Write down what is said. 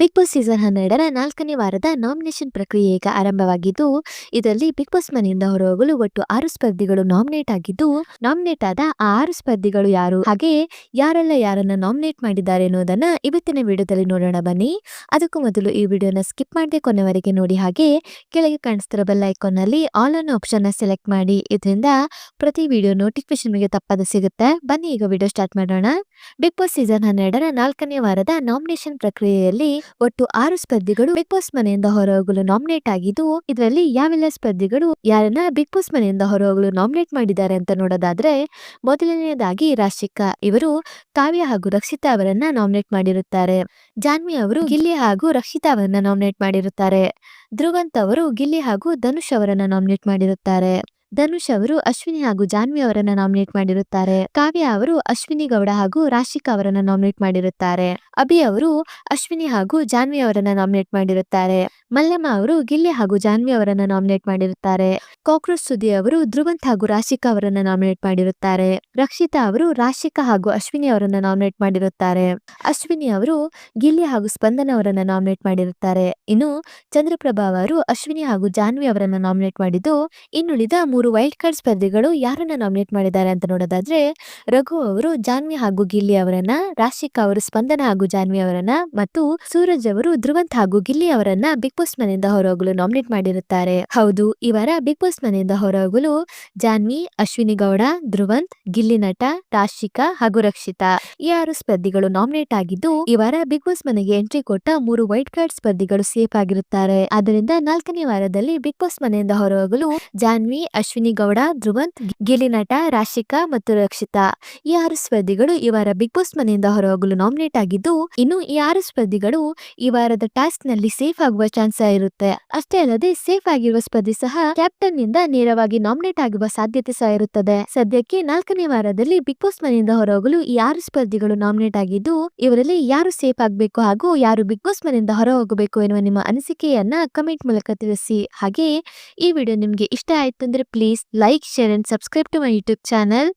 Big Boss season ಹನ್ನೆರಡರ ನಾಲ್ಕನೇ ವಾರದ ನಾಮಿನೇಷನ್ ಪ್ರಕ್ರಿಯೆ ಈಗ ಆರಂಭವಾಗಿದ್ದು, ಇದರಲ್ಲಿ ಬಿಗ್ ಬಾಸ್ ಮನೆಯಿಂದ ಹೊರಹೋಗಲು ಒಟ್ಟು ಆರು ಸ್ಪರ್ಧಿಗಳು ನಾಮಿನೇಟ್ ಆಗಿದ್ದು, ನಾಮಿನೇಟ್ ಆದ ಆ ಆರು ಸ್ಪರ್ಧಿಗಳು ಯಾರು, ಹಾಗೆ ಯಾರೆಲ್ಲ ಯಾರನ್ನ ನಾಮಿನೇಟ್ ಮಾಡಿದ್ದಾರೆ ಅನ್ನೋದನ್ನ ಇವತ್ತಿನ ವಿಡಿಯೋದಲ್ಲಿ ನೋಡೋಣ ಬನ್ನಿ. ಅದಕ್ಕೂ ಮೊದಲು ಈ ವಿಡಿಯೋನ ಸ್ಕಿಪ್ ಮಾಡದೆ ಕೊನೆವರೆಗೆ ನೋಡಿ, ಹಾಗೆ ಕೆಳಗೆ ಕಾಣಿಸ್ತಿರೋ ಬೆಲ್ ಐಕಾನ್ನಲ್ಲಿ ಆಲ್ ಆನ್ ಆಪ್ಷನ್ ಸೆಲೆಕ್ಟ್ ಮಾಡಿ. ಇದರಿಂದ ಪ್ರತಿ ವಿಡಿಯೋ ನೋಟಿಫಿಕೇಶನ್ ನಿಮಗೆ ತಪ್ಪದ ಸಿಗುತ್ತೆ. ಬನ್ನಿ, ಈಗ ವಿಡಿಯೋ ಸ್ಟಾರ್ಟ್ ಮಾಡೋಣ. ಬಿಗ್ ಬಾಸ್ ಸೀಸನ್ ಹನ್ನೆರಡರ ನಾಲ್ಕನೇ ವಾರದ ನಾಮಿನೇಷನ್ ಪ್ರಕ್ರಿಯೆಯಲ್ಲಿ ಒಟ್ಟು ಆರು ಸ್ಪರ್ಧಿಗಳು ಬಿಗ್ ಬಾಸ್ ಮನೆಯಿಂದ ಹೊರಹೋಗಲು ನಾಮಿನೇಟ್ ಆಗಿದ್ದು, ಇದರಲ್ಲಿ ಯಾವೆಲ್ಲ ಸ್ಪರ್ಧಿಗಳು ಯಾರನ್ನ ಬಿಗ್ ಬಾಸ್ ಮನೆಯಿಂದ ಹೊರಹೋಗಲು ನಾಮಿನೇಟ್ ಮಾಡಿದ್ದಾರೆ ಅಂತ ನೋಡೋದಾದ್ರೆ, ಮೊದಲನೆಯದಾಗಿ ರಾಶಿಕಾ ಇವರು ಕಾವ್ಯ ಹಾಗೂ ರಕ್ಷಿತಾ ಅವರನ್ನ ನಾಮಿನೇಟ್ ಮಾಡಿರುತ್ತಾರೆ. ಜಾನ್ವಿ ಅವರು ಗಿಲ್ಲಿ ಹಾಗೂ ರಕ್ಷಿತಾ ಅವರನ್ನ ನಾಮಿನೇಟ್ ಮಾಡಿರುತ್ತಾರೆ. ಧ್ರುವಂತ್ ಅವರು ಗಿಲ್ಲಿ ಹಾಗೂ ಧನುಷ್ ಅವರನ್ನ ನಾಮಿನೇಟ್ ಮಾಡಿರುತ್ತಾರೆ. ಧನುಷ್ ಅವರು ಅಶ್ವಿನಿ ಹಾಗೂ ಜಾನ್ವಿ ಅವರನ್ನ ನಾಮಿನೇಟ್ ಮಾಡಿರುತ್ತಾರೆ. ಕಾವ್ಯ ಅವರು ಅಶ್ವಿನಿ ಗೌಡ ಹಾಗೂ ರಾಶಿಕಾ ಅವರನ್ನ ನಾಮಿನೇಟ್ ಮಾಡಿರುತ್ತಾರೆ. ಅಭಿ ಅವರು ಅಶ್ವಿನಿ ಹಾಗೂ ಜಾನ್ವಿ ಅವರನ್ನ ನಾಮಿನೇಟ್ ಮಾಡಿರುತ್ತಾರೆ. ಮಲ್ಲಮ್ಮ ಅವರು ಗಿಲ್ಲಿ ಹಾಗೂ ಜಾನ್ವಿ ಅವರನ್ನ ನಾಮಿನೇಟ್ ಮಾಡಿರುತ್ತಾರೆ. ಕಾಕ್ರೋಚ್ ಸುದ್ದಿ ಅವರು ಧ್ರುವಂತ್ ಹಾಗೂ ರಾಶಿಕಾ ಅವರನ್ನ ನಾಮಿನೇಟ್ ಮಾಡಿರುತ್ತಾರೆ. ರಕ್ಷಿತಾ ಅವರು ರಾಶಿಕಾ ಹಾಗೂ ಅಶ್ವಿನಿ ಅವರನ್ನ ನಾಮಿನೇಟ್ ಮಾಡಿರುತ್ತಾರೆ. ಅಶ್ವಿನಿ ಅವರು ಗಿಲ್ಲಿ ಹಾಗೂ ಸ್ಪಂದನ ಅವರನ್ನ ನಾಮಿನೇಟ್ ಮಾಡಿರುತ್ತಾರೆ. ಇನ್ನು ಚಂದ್ರಪ್ರಭಾ ಅವರು ಅಶ್ವಿನಿ ಹಾಗೂ ಜಾನ್ವಿ ಅವರನ್ನ ನಾಮಿನೇಟ್ ಮಾಡಿದ್ದು, ಇನ್ನುಳಿದ ಮೂರು ವೈಲ್ಡ್ ಕಾರ್ಡ್ ಸ್ಪರ್ಧಿಗಳು ಯಾರನ್ನ ನಾಮಿನೇಟ್ ಮಾಡಿದ್ದಾರೆ ಅಂತ ನೋಡೋದಾದ್ರೆ, ರಘು ಅವರು, ಜಾನ್ವಿ ಹಾಗೂ ಗಿಲ್ಲಿ ಅವರನ್ನ, ರಾಶಿಕಾ ಅವರು, ಸ್ಪಂದನ ಹಾಗೂ ಜಾನ್ವಿ ಅವರನ್ನ ಮತ್ತು ಸೂರಜ್ ಅವರು, ಧ್ರುವಂತ್ ಹಾಗೂ ಗಿಲ್ಲಿ ಅವರನ್ನ ಬಿಗ್ ಬಾಸ್ ಮನೆಯಿಂದ ಹೊರಹೋಗಲು ನಾಮಿನೇಟ್ ಮಾಡಿರುತ್ತಾರೆ. ಹೌದು ಇವರ ವಾರ ಬಿಗ್ ಬಾಸ್ ಮನೆಯಿಂದ ಹೊರಹೋಗಲು ಜಾನ್ವಿ, ಅಶ್ವಿನಿ ಗೌಡ, ಧ್ರುವಂತ್, ಗಿಲ್ಲಿ ನಟ, ರಾಶಿಕಾ ಹಾಗೂ ರಕ್ಷಿತಾ ಈ ಆರು ಸ್ಪರ್ಧಿಗಳು ನಾಮಿನೇಟ್ ಆಗಿದ್ದು ಇವರ ವಾರ ಬಿಗ್ ಬಾಸ್ ಮನೆಗೆ ಎಂಟ್ರಿ ಕೊಟ್ಟ ಮೂರು ವೈಟ್ ಕಾರ್ಡ್ ಸ್ಪರ್ಧಿಗಳು ಸೇಫ್ ಆಗಿರುತ್ತಾರೆ. ಆದ್ದರಿಂದ ನಾಲ್ಕನೇ ವಾರದಲ್ಲಿ ಬಿಗ್ ಬಾಸ್ ಮನೆಯಿಂದ ಹೊರಹೋಗಲು ಜಾನ್ವಿ, ಅಶ್ವಿನಿ ಗೌಡ, ಧ್ರುವಂತ್ ಗೆಲಿ ನಟ, ರಾಶಿಕಾ ಮತ್ತು ರಕ್ಷಿತಾ. ಈ ಆರು ಸ್ಪರ್ಧಿಗಳು ಈ ವಾರ ಬಿಗ್ ಬಾಸ್ ಮನೆಯಿಂದ ಹೊರಹೋಗಲು ನಾಮಿನೇಟ್ ಆಗಿದ್ದು, ಇನ್ನು ಈ ಆರು ಸ್ಪರ್ಧಿಗಳು ಈ ವಾರದ ಟಾಸ್ಕ್ನಲ್ಲಿ ಸೇಫ್ ಆಗುವ ಚಾನ್ಸ್ ಇರುತ್ತೆ. ಅಷ್ಟೇ ಅಲ್ಲದೆ, ಸೇಫ್ ಆಗಿರುವ ಸ್ಪರ್ಧಿ ಸಹ ಕ್ಯಾಪ್ಟನ್ನಿಂದ ನೇರವಾಗಿ ನಾಮಿನೇಟ್ ಆಗುವ ಸಾಧ್ಯತೆ ಸಹ ಇರುತ್ತದೆ. ಸದ್ಯಕ್ಕೆ ನಾಲ್ಕನೇ ವಾರದಲ್ಲಿ ಬಿಗ್ ಬಾಸ್ ಮನೆಯಿಂದ ಹೊರಹೋಗಲು ಈ ಆರು ಸ್ಪರ್ಧಿಗಳು ನಾಮಿನೇಟ್ ಆಗಿದ್ದು, ಇವರಲ್ಲಿ ಯಾರು ಸೇಫ್ ಆಗಬೇಕು ಹಾಗೂ ಯಾರು ಬಿಗ್ ಬಾಸ್ ಮನೆಯಿಂದ ಹೊರ ಹೋಗಬೇಕು ಎನ್ನುವ ನಿಮ್ಮ ಅನಿಸಿಕೆಯನ್ನ ಕಮೆಂಟ್ ಮೂಲಕ ತಿಳಿಸಿ. ಹಾಗೆ ಈ ವಿಡಿಯೋ ನಿಮ್ಗೆ ಇಷ್ಟ ಆಯ್ತು ಅಂದ್ರೆ Please like, share and subscribe to my YouTube channel.